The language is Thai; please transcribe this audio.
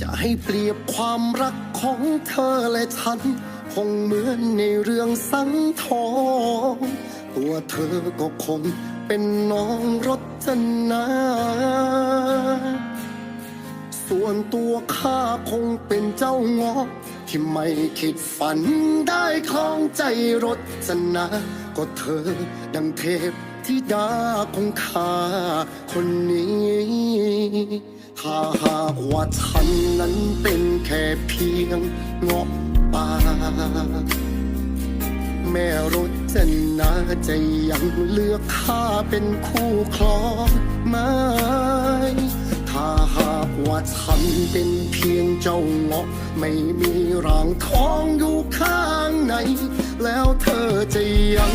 จะให้เปรียบความรักของเธอและฉัน คงเหมือนในเรื่องสังทอง ตัวเธอก็คงเป็นน้องรจนา ส่วนตัวข้าคงเป็นเจ้าเงอที่ไม่คิดฝันได้คล้องใจรจนา ก็เธอดังเทพธิดาของข้าคนนี้ ถ้าหากว่าฉันนั้นเป็นแค่เพียงเงาะป่า แม่รถจนาจะยังเลือกข้าเป็นคู่ครองไหมถ้าหากว่าฉันเป็นเพียงเจ้าเงาะ ไม่มีร่างทองอยู่ข้างใน แล้วเธอจะยัง